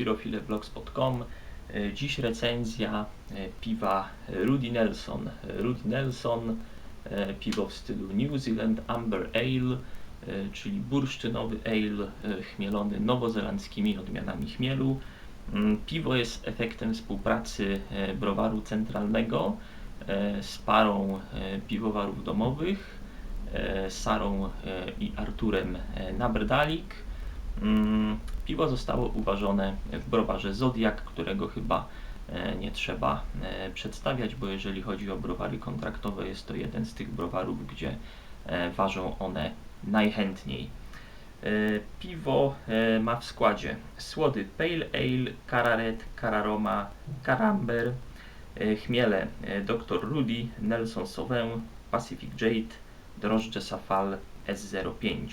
Birofile.blogspot.com. E, Dziś recenzja e, piwa Rudy Nelson. Rudy Nelson, e, piwo w stylu New Zealand Amber Ale, czyli bursztynowy ale chmielony nowozelandzkimi odmianami chmielu. Mm, Piwo jest efektem współpracy browaru centralnego z parą piwowarów domowych, Sarą i Arturem Nabrdalik. Mm, Piwo zostało uważone w browarze Zodiak, którego chyba e, nie trzeba e, przedstawiać, bo jeżeli chodzi o browary kontraktowe, jest to jeden z tych browarów, gdzie e, ważą one najchętniej. Piwo ma w składzie słody Pale Ale, Kararet, Kararoma, Karamber, chmiele Dr. Rudy, Nelson Sauvin, Pacific Jade, drożdże Safal S05.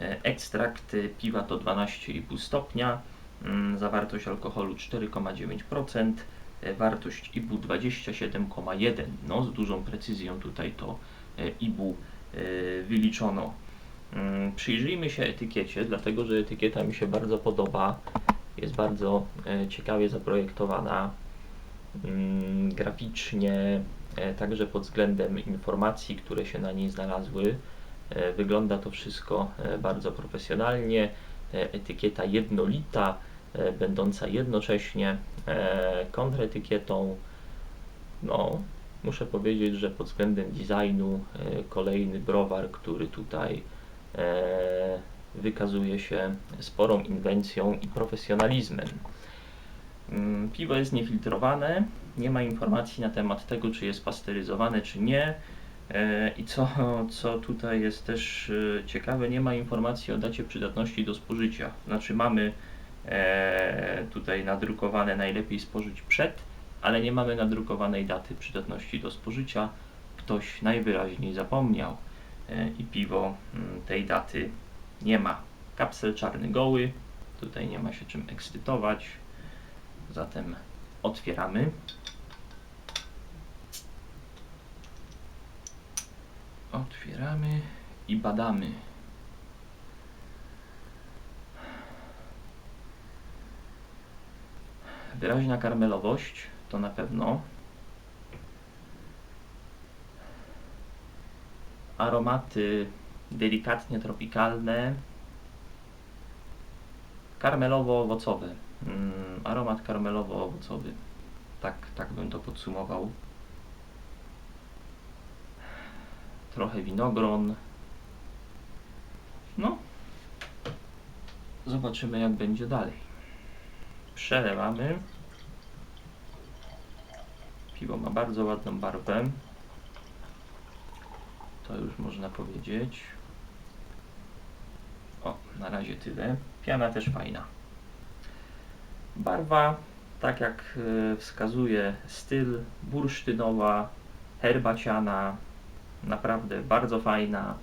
E, Ekstrakt piwa to 12,5 stopnia, mm, zawartość alkoholu 4,9%, e, wartość IBU 27,1. No, z dużą precyzją tutaj to e, IBU wyliczono. Mm, Przyjrzyjmy się etykiecie, dlatego że etykieta mi się bardzo podoba. Jest bardzo ciekawie zaprojektowana mm, graficznie, także pod względem informacji, które się na niej znalazły. E, Wygląda to wszystko e, bardzo profesjonalnie. E, Etykieta jednolita, będąca jednocześnie kontraetykietą. No, muszę powiedzieć, że pod względem designu kolejny browar, który tutaj wykazuje się sporą inwencją i profesjonalizmem. Mm, Piwo jest niefiltrowane, nie ma informacji na temat tego, czy jest pasteryzowane, czy nie. E, I co, co tutaj jest też e, ciekawe, nie ma informacji o dacie przydatności do spożycia. Znaczy mamy e, tutaj nadrukowane najlepiej spożyć przed, ale nie mamy nadrukowanej daty przydatności do spożycia. Ktoś najwyraźniej zapomniał i piwo mm, tej daty nie ma. Kapsel czarny goły, tutaj nie ma się czym ekscytować. Zatem otwieramy. Otwieramy i badamy. Wyraźna karmelowość to na pewno. Aromaty delikatnie tropikalne, karmelowo-owocowe. Mm, aromat karmelowo-owocowy. Tak, tak bym to podsumował. Trochę winogron. No. Zobaczymy jak będzie dalej. Przelewamy. Piwo ma bardzo ładną barwę. To już można powiedzieć. O, na razie tyle. Piana też fajna. Barwa, tak jak e, wskazuje styl, bursztynowa, herbaciana, naprawdę bardzo fajna.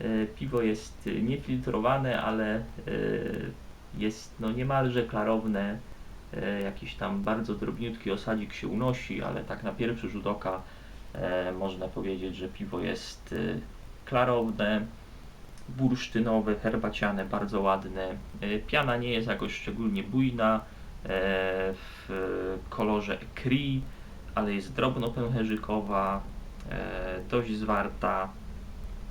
E, Piwo jest e, niefiltrowane, ale e, jest no niemalże klarowne. Jakiś tam bardzo drobniutki osadzik się unosi, ale tak na pierwszy rzut oka można powiedzieć, że piwo jest klarowne, bursztynowe, herbaciane, bardzo ładne. Piana nie jest jakoś szczególnie bujna w kolorze ecri, ale jest drobno pęcherzykowa, dość zwarta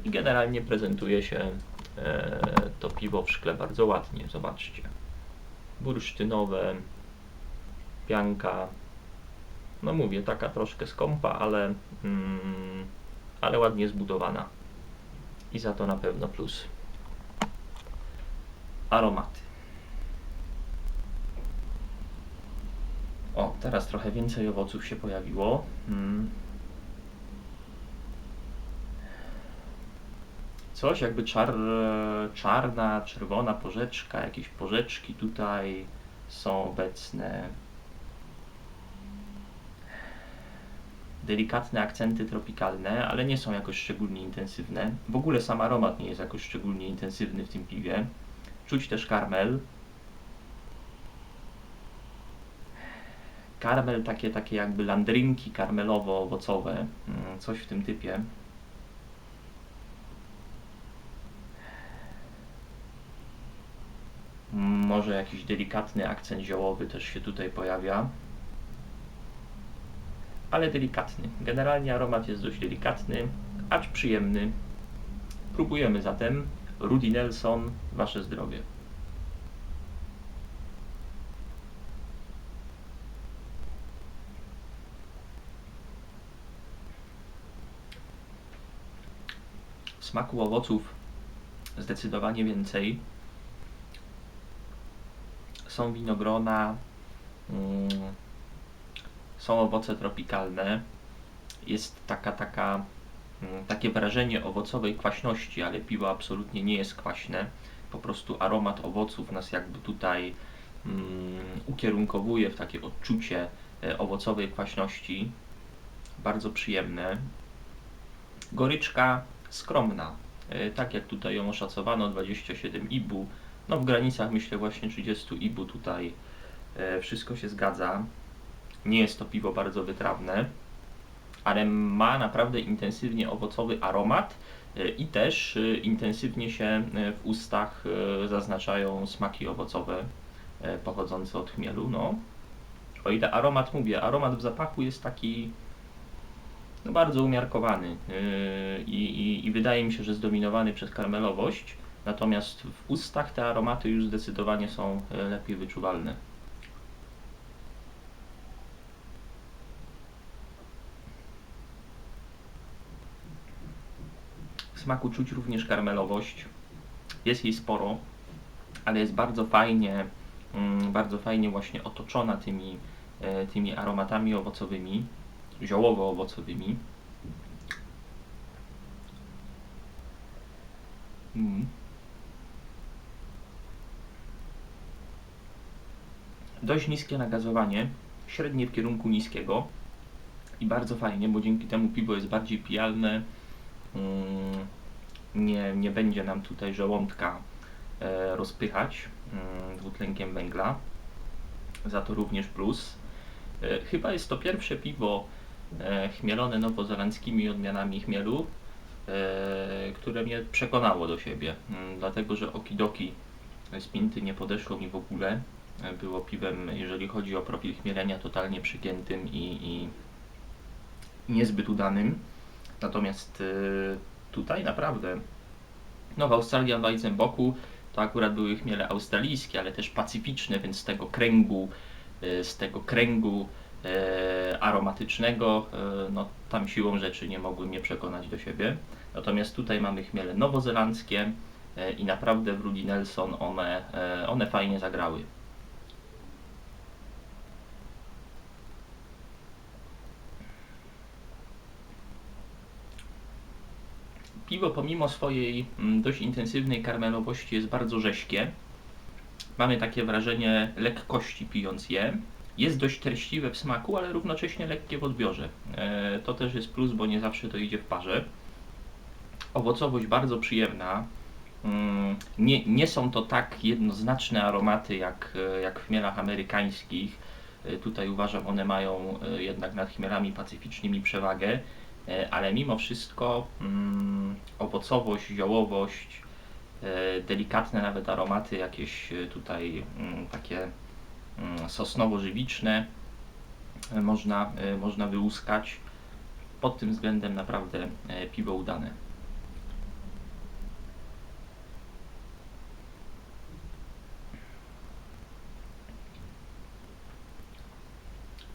i generalnie prezentuje się e, to piwo w szkle bardzo ładnie. Zobaczcie. Bursztynowe, pianka. No mówię, taka troszkę skąpa, ale, mm, ale ładnie zbudowana. I za to na pewno plus. Aromaty. O, teraz trochę więcej owoców się pojawiło. Mm. Coś jakby czar, czarna, czerwona porzeczka, jakieś porzeczki tutaj są obecne. Delikatne akcenty tropikalne, ale nie są jakoś szczególnie intensywne. W ogóle sam aromat nie jest jakoś szczególnie intensywny w tym piwie. Czuć też karmel. Karmel, takie, takie jakby landrynki karmelowo-owocowe, mm, coś w tym typie. Mm, Może jakiś delikatny akcent ziołowy też się tutaj pojawia. Ale delikatny. Generalnie aromat jest dość delikatny, acz przyjemny. Próbujemy zatem. Rudy Nelson, Wasze zdrowie. Smaku owoców zdecydowanie więcej. Są winogrona, mm, są owoce tropikalne. Jest taka, taka, mm, takie wrażenie owocowej kwaśności, ale piwo absolutnie nie jest kwaśne. Po prostu aromat owoców nas jakby tutaj mm, ukierunkowuje w takie odczucie e, owocowej kwaśności. Bardzo przyjemne. Goryczka skromna, e, tak jak tutaj ją oszacowano, 27 ibu. No w granicach myślę właśnie 30 ibu tutaj e, wszystko się zgadza. Nie jest to piwo bardzo wytrawne, ale ma naprawdę intensywnie owocowy aromat e, i też e, intensywnie się w ustach zaznaczają smaki owocowe pochodzące od chmielu. No. O ile aromat mówię, aromat w zapachu jest taki no, bardzo umiarkowany i, i wydaje mi się, że zdominowany przez karmelowość, natomiast w ustach te aromaty już zdecydowanie są e, lepiej wyczuwalne. W smaku czuć również karmelowość. Jest jej sporo, ale jest bardzo fajnie, mm, bardzo fajnie właśnie otoczona tymi, e, tymi aromatami owocowymi, ziołowo-owocowymi. Mm. Dość niskie nagazowanie, średnie w kierunku niskiego i bardzo fajnie, bo dzięki temu piwo jest bardziej pijalne. Mm, nie, nie będzie nam tutaj żołądka e, rozpychać mm, dwutlenkiem węgla. Za to również plus. E, chyba jest to pierwsze piwo e, chmielone nowozelandzkimi odmianami chmielu, które mnie przekonało do siebie, mm, dlatego że okidoki z Pinty nie podeszło mi w ogóle. Było piwem, jeżeli chodzi o profil chmielenia, totalnie przygiętym i, i niezbyt udanym. Natomiast e, tutaj naprawdę, no w Australian Weizenboku to akurat były chmiele australijskie, ale też pacyficzne, więc z tego kręgu, e, z tego kręgu e, aromatycznego, no tam siłą rzeczy nie mogły mnie przekonać do siebie. Natomiast tutaj mamy chmiele nowozelandzkie i naprawdę w Rudy Nelson one, one fajnie zagrały. Piwo pomimo swojej mm, dość intensywnej karmelowości jest bardzo rześkie. Mamy takie wrażenie lekkości pijąc je. Jest dość treściwe w smaku, ale równocześnie lekkie w odbiorze. E, to też jest plus, bo nie zawsze to idzie w parze. Owocowość bardzo przyjemna. Mm, Nie, nie są to tak jednoznaczne aromaty jak, e, jak w chmielach amerykańskich. E, Tutaj uważam, one mają jednak nad chmielami pacyficznymi przewagę, ale mimo wszystko mm, owocowość, ziołowość, e, delikatne nawet aromaty jakieś e, tutaj mm, takie mm, sosnowo-żywiczne e, można, e, można wyłuskać. Pod tym względem naprawdę e, piwo udane.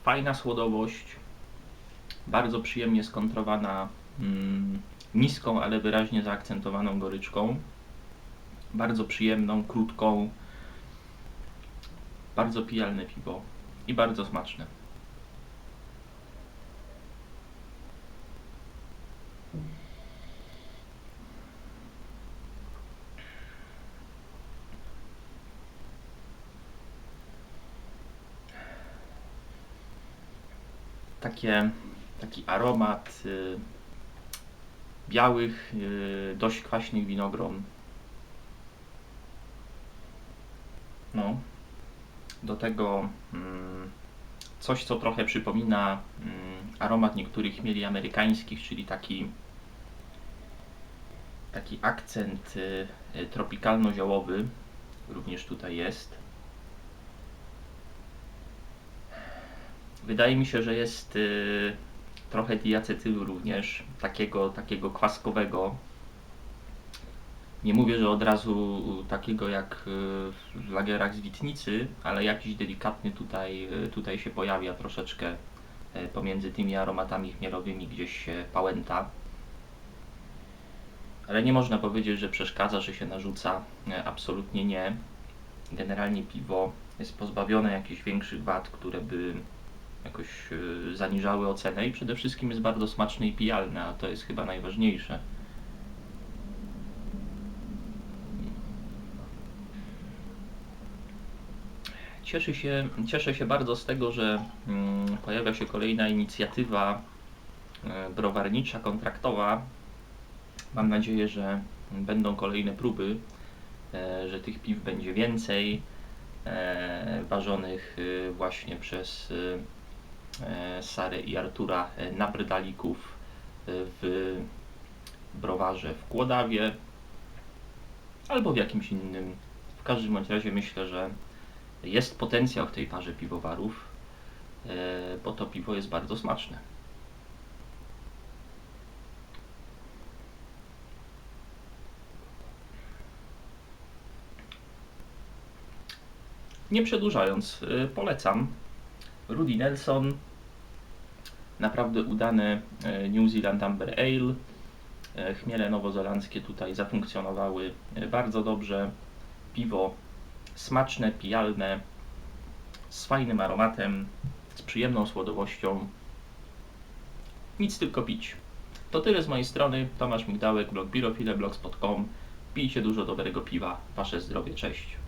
Fajna słodowość, bardzo przyjemnie skontrowana mm, niską, ale wyraźnie zaakcentowaną goryczką. Bardzo przyjemną, krótką, bardzo pijalne piwo i bardzo smaczne. Takie, taki aromat y, białych, y, dość kwaśnych winogron. No. Do tego mm, coś, co trochę przypomina mm, aromat niektórych chmieli amerykańskich, czyli taki taki akcent y, tropikalno-ziołowy również tutaj jest. Wydaje mi się, że jest trochę diacetylu również, takiego, takiego kwaskowego. Nie mówię, że od razu takiego jak y, w lagerach z Witnicy, ale jakiś delikatny tutaj, y, tutaj się pojawia troszeczkę y, pomiędzy tymi aromatami chmielowymi gdzieś się pałęta. Ale nie można powiedzieć, że przeszkadza, że się narzuca. E, Absolutnie nie. Generalnie piwo jest pozbawione jakichś większych wad, które by jakoś e, zaniżały ocenę i przede wszystkim jest bardzo smaczne i pijalne, a to jest chyba najważniejsze. Cieszę się, cieszę się bardzo z tego, że mm, pojawia się kolejna inicjatywa e, browarnicza, kontraktowa. Mam nadzieję, że będą kolejne próby, e, że tych piw będzie więcej, ważonych właśnie przez e, Sarę i Artura e, Nabrydalików e, w browarze w Kłodawie albo w jakimś innym. W każdym bądź razie myślę, że jest potencjał w tej parze piwowarów, bo to piwo jest bardzo smaczne. Nie przedłużając, polecam. Rudy Nelson, naprawdę udane y, New Zealand Amber Ale. Y, Chmiele nowozelandzkie tutaj zafunkcjonowały y, bardzo dobrze. Piwo smaczne, pijalne, z fajnym aromatem, z przyjemną słodowością. Nic tylko pić. To tyle z mojej strony. Tomasz Migdałek, blog birofile, blogspot.com. Pijcie dużo dobrego piwa. Wasze zdrowie, cześć.